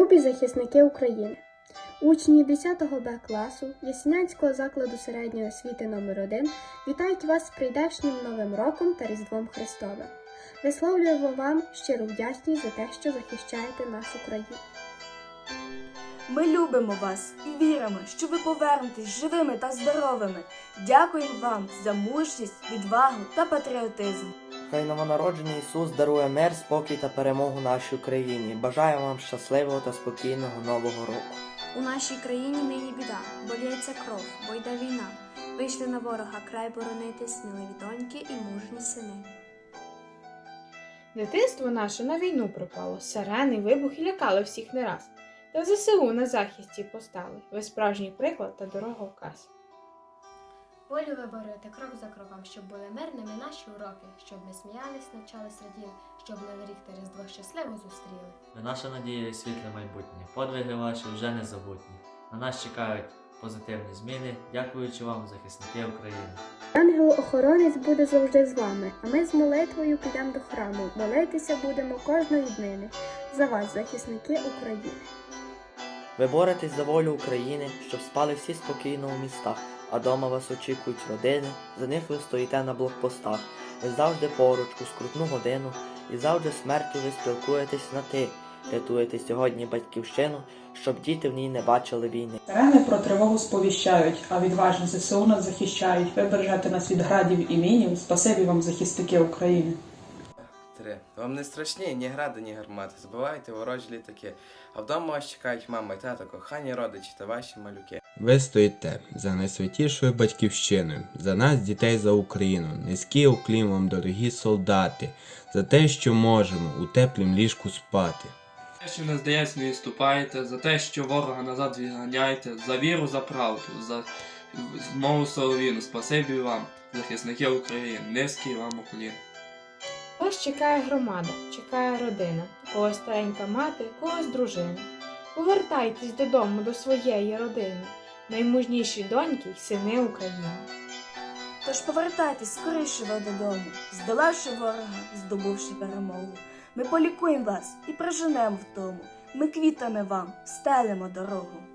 Любі захисники України, учні 10 Б класу Ясінянського закладу середньої освіти номер 1 вітають вас з прийдешнім Новим роком та Різдвом Христовим. Висловлюємо вам щиру вдячність за те, що захищаєте нашу країну. Ми любимо вас і віримо, що ви повернетесь живими та здоровими. Дякуємо вам за мужність, відвагу та патріотизм. Хай новонароджений Ісус дарує мир, спокій та перемогу нашій Україні. Бажаю вам щасливого та спокійного нового року. У нашій країні нині біда, боліється кров, бо йде війна. Вийшли на ворога край боронити сміливі доньки і мужні сини. Дитинство наше на війну припало, сирени, вибухи лякали всіх не раз. Та ЗСУ на захисті постали. Ви справжній приклад та дороговказ. Волю виборювати крок за кроком, щоб були мирними наші уроки, щоб ми сміялись, навчались, раділи, щоб Новий рік та Різдво щасливо зустріли. Ви наша надія і світле майбутнє. Подвиги ваші вже незабутні. На нас чекають позитивні зміни, дякуючи вам, захисники України. Ангел-охоронець буде завжди з вами, а ми з молитвою підемо до храму. Молитися будемо кожної днини. За вас, захисники України. Ви боретесь за волю України, щоб спали всі спокійно у містах, а дома вас очікують родини, за них ви стоїте на блокпостах. Ви завжди поруч у скрутну годину, і завжди смертю ви спілкуєтесь на ти. Рятуєте сьогодні батьківщину, щоб діти в ній не бачили війни. Сирени про тривогу сповіщають, а відважні ЗСУ нас захищають. Ви бережете нас від градів і мінів. Спасибі вам, захисники України. Три. Вам не страшні ні гради, ні гармати. Збивайте ворожі літаки. А вдома вас чекають мама і тато, кохані родичі та ваші малюки. Ви стоїте за найсвятішою батьківщиною, за нас, дітей за Україну. Низький уклін вам, дорогі солдати, за те, що можемо у теплім ліжку спати. За те, що не здається, не відступаєте, за те, що ворога назад відганяєте, за віру, за правду, за мову соловіну. Спасибі вам, захисники України, низький вам уклін. Вас чекає громада, чекає родина, когось старенька мати, когось дружина. Повертайтесь додому до своєї родини, наймужніші доньки й сини України. Тож повертайтесь скоріше ви додому, здолавши ворога, здобувши перемогу. Ми полікуємо вас і проженемо вдому. Ми квітами вам стелимо дорогу.